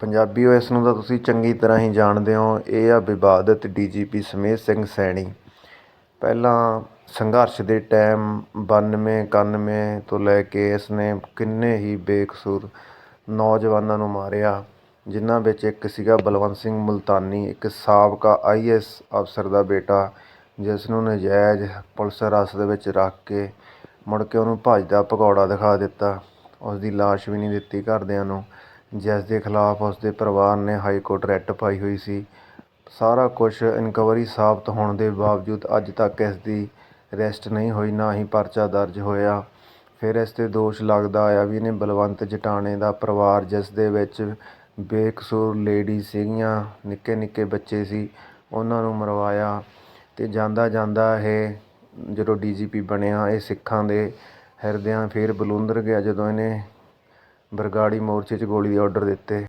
ਪੰਜਾਬੀਓ ਇਸ ਨੂੰ ਤਾਂ ਤੁਸੀਂ ਚੰਗੀ ਤਰ੍ਹਾਂ ਹੀ ਜਾਣਦੇ ਹੋ। ਇਹ ਆ ਵਿਵਾਦਿਤ ਡੀਜੀਪੀ ਸਮੇਤ ਸਿੰਘ ਸੈਣੀ। ਪਹਿਲਾਂ ਸੰਘਰਸ਼ ਦੇ ਟਾਈਮ ਬਾਨਵੇਂ, ਇਕਾਨਵੇਂ ਤੋਂ ਲੈ ਕੇ ਇਸ ਨੇ ਕਿੰਨੇ ਹੀ ਬੇਕਸੂਰ ਨੌਜਵਾਨਾਂ ਨੂੰ ਮਾਰਿਆ, ਜਿਨ੍ਹਾਂ ਵਿੱਚ ਇੱਕ ਸੀਗਾ ਬਲਵੰਤ ਸਿੰਘ ਮੁਲਤਾਨੀ, ਇੱਕ ਸਾਬਕਾ ਆਈਐਸ ਅਫਸਰ ਦਾ ਬੇਟਾ, ਜਿਸ ਨੂੰ ਨਜਾਇਜ਼ ਪੁਲਿਸ ਹਿਰਾਸਤ ਦੇ ਵਿੱਚ ਰੱਖ ਕੇ ਮੁੜ ਕੇ ਉਹਨੂੰ ਭੱਜਦਾ ਭਗੌੜਾ ਦਿਖਾ ਦਿੱਤਾ। ਉਸ ਦੀ ਲਾਸ਼ ਵੀ ਨਹੀਂ ਦਿੱਤੀ ਘਰਦਿਆਂ ਨੂੰ। ਜਿਸ ਦੇ ਖਿਲਾਫ ਉਸਦੇ ਪਰਿਵਾਰ ਨੇ ਹਾਈ ਕੋਰਟ ਰਿਟ ਪਾਈ ਹੋਈ ਸੀ। ਸਾਰਾ ਕੁਛ ਇਨਕੁਆਇਰੀ ਸਾਬਤ ਹੋਣ ਦੇ ਬਾਵਜੂਦ ਅੱਜ ਤੱਕ ਇਸ ਦੀ ਅਰੈਸਟ ਨਹੀਂ ਹੋਈ, ਨਾ ਹੀ ਪਰਚਾ ਦਰਜ ਹੋਇਆ। ਫਿਰ ਇਸ 'ਤੇ ਦੋਸ਼ ਲੱਗਦਾ ਆਇਆ ਵੀ ਇਹਨੇ ਬਲਵੰਤ ਜਟਾਣੇ ਦਾ ਪਰਿਵਾਰ, ਜਿਸ ਦੇ ਵਿੱਚ ਬੇਕਸੂਰ ਲੇਡੀ ਸੀਗੀਆਂ, ਨਿੱਕੇ ਨਿੱਕੇ ਬੱਚੇ ਸੀ, ਉਹਨਾਂ ਨੂੰ ਮਰਵਾਇਆ ਅਤੇ ਜਾਂਦਾ ਜਾਂਦਾ ਇਹ ਜਦੋਂ ਡੀ ਜੀ ਪੀ ਬਣਿਆ, ਇਹ ਸਿੱਖਾਂ ਦੇ ਹਿਰਦਿਆਂ ਫਿਰ ਬਲੂੰਦਰ ਗਿਆ ਜਦੋਂ ਇਹਨੇ ਬਰਗਾੜੀ ਮੋਰਚੇ 'ਚ ਗੋਲੀ ਦੇ ਆਰਡਰ ਦਿੱਤੇ।